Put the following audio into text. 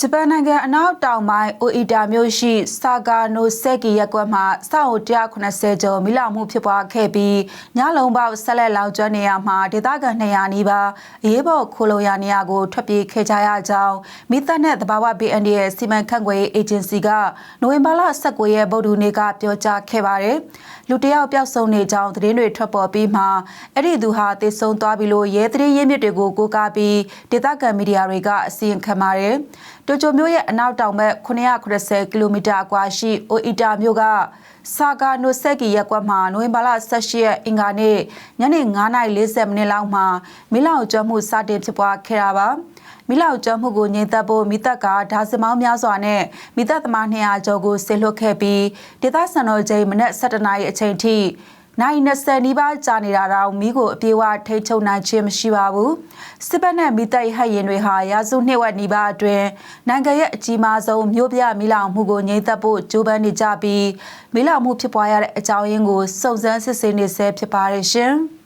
ဂျပန်နိုင်ငံအနောက်တောင်ပိုင်းအိုအီတာမြို့ရှိဆာဂါနိုဆက်ကီရပ်ကွက်မှာစောက်190ကျော်မိလောင်မှုဖြစ်ပွားခဲ့ပြီးညလုံးပေါက်ဆက်လက်လောင်ကျွမ်းနေရမှာဒေသခံ200နီးပါးအရေးပေါ်ခိုလုံရနေရကိုထွက်ပြေးခဲ့ကြရကြောင်းမိသက်နဲ့တဘာဝ BND ရဲ့စီမံခန့်ခွဲရေးအေဂျင်စီကနိုဝင်ဘာလ19ရက်ဗုဒ္ဓနေ့ကပြောကြားခဲ့ပါတယ်လူတယောက်ပျောက်ဆုံးနေကြောင်းသတင်းတွေထွက်ပေါ်ပြီးမှအဲ့ဒီသူဟာသေဆုံးသွားပြီလို့ရဲသတင်းရင်းမြစ်တွေကိုကိုးကားပြီးဒေသခံမီဒီယာတွေကအစီရင်ခံပါတယ်တိုကျိုမြို့ရဲ့အနောက်တောင်ဘက်990ကီလိုမီတာအကွာရှိအိုအီတာမြို့ကဆာဂါနိုဆက်ကီရပ်ကွက်မှာနိုဝင်ဘာလ18ရက်အင်္ဂါနေ့ညနေ9:40မိနစ်လောက်မှာမိလောင်ကျွမ်းမှုစတင်ဖြစ်ပွားခဲ့တာပါမိလောက်ကျွမ်းမှုကိုငြိမ်သက်ဖို့မိသက်ကဒါဇင်မောင်းများစွာနဲ့မိသက်သမား200ကျော်ကိုဆေလွတ်ခဲ့ပြီးဒေသစံတော်ချိန်မနက်7:00နာရီအချိန်ထိ နိုင်20နီးပါးကြာနေတာတော့မိကိုအပြေးဝထိချုံနိုင်ခြင်းမရှိပါဘူးစစ်ပတ်နဲ့မိသက်ဟက်ရင်တွေဟာရာစုနှစ်ဝက်နီးပါးအတွင်းနိုင်ငံရဲ့အကြီးမားဆုံးမြို့ပြမိလောင်မှုကိုငြိမ်သက်ဖို့ကြိုးပမ်းနေကြပြီးမိလောင်မှုဖြစ်ပွားရတဲ့အကြောင်းရင်းကိုစုံစမ်းစစ်ဆေးနေဆဲဖြစ်ပါတယ်ရှင်။